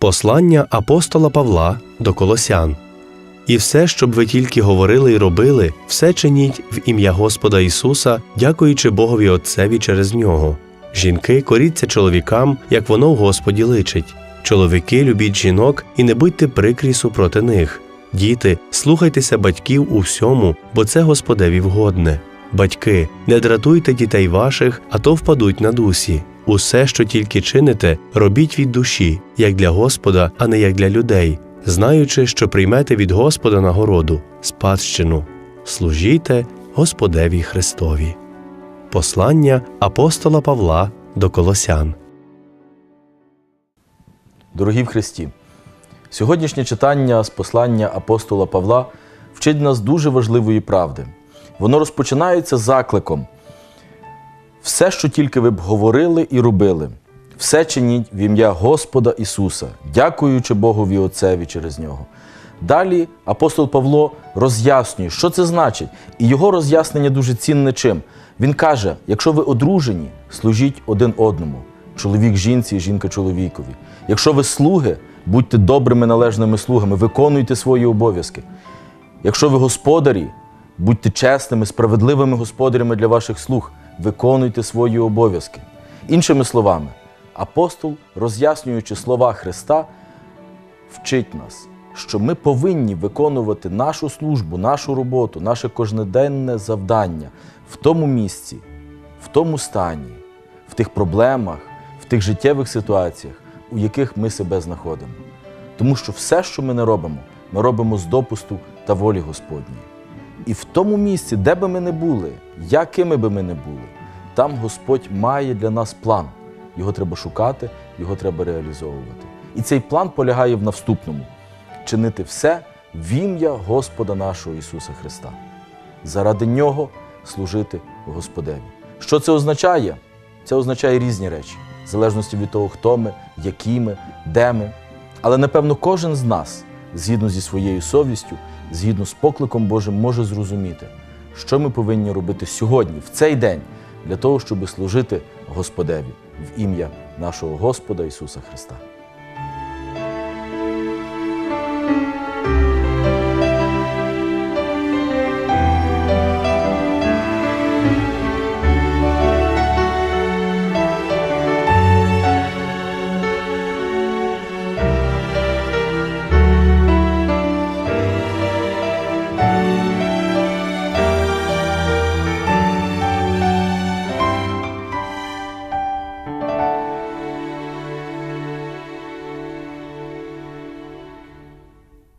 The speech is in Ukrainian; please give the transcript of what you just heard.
Послання апостола Павла до Колосян. І все, щоб ви тільки говорили і робили, все чиніть в ім'я Господа Ісуса, дякуючи Богові Отцеві через нього. Жінки коріться чоловікам, як воно в Господі личить. Чоловіки любіть жінок і не будьте прикрі супроти них. Діти, слухайтеся батьків у всьому, бо це Господеві вгодне. Батьки, не дратуйте дітей ваших, а то впадуть на дусі. Усе, що тільки чините, робіть від душі, як для Господа, а не як для людей, знаючи, що приймете від Господа нагороду, спадщину. Служійте Господеві Христові. Послання апостола Павла до Колосян. Дорогі в Христі, сьогоднішнє читання з послання апостола Павла вчить нас дуже важливої правди. Воно розпочинається закликом. Все, що тільки ви б говорили і робили, все чиніть в ім'я Господа Ісуса, дякуючи Богові Отцеві через нього. Далі апостол Павло роз'яснює, що це значить, і його роз'яснення дуже цінне чим. Він каже: якщо ви одружені, служіть один одному, чоловік жінці жінка чоловікові. Якщо ви слуги, будьте добрими належними слугами, виконуйте свої обов'язки. Якщо ви господарі, будьте чесними, справедливими господарями для ваших слуг, виконуйте свої обов'язки. Іншими словами, апостол, роз'яснюючи слова Христа, вчить нас, що ми повинні виконувати нашу службу, нашу роботу, наше кожноденне завдання в тому місці, в тому стані, в тих проблемах, в тих життєвих ситуаціях, у яких ми себе знаходимо. Тому що все, що ми не робимо, ми робимо з допусту та волі Господньої. І в тому місці, де би ми не були, якими би ми не були, там Господь має для нас план. Його треба шукати, його треба реалізовувати. І цей план полягає в наступному: чинити все в ім'я Господа нашого Ісуса Христа. Заради Нього служити Господеві. Що це означає? Це означає різні речі, в залежності від того, хто ми, які ми, де ми. Але напевно кожен з нас, згідно зі своєю совістю, згідно з покликом Божим, може зрозуміти, що ми повинні робити сьогодні, в цей день, для того, щоб служити Господеві в ім'я нашого Господа Ісуса Христа.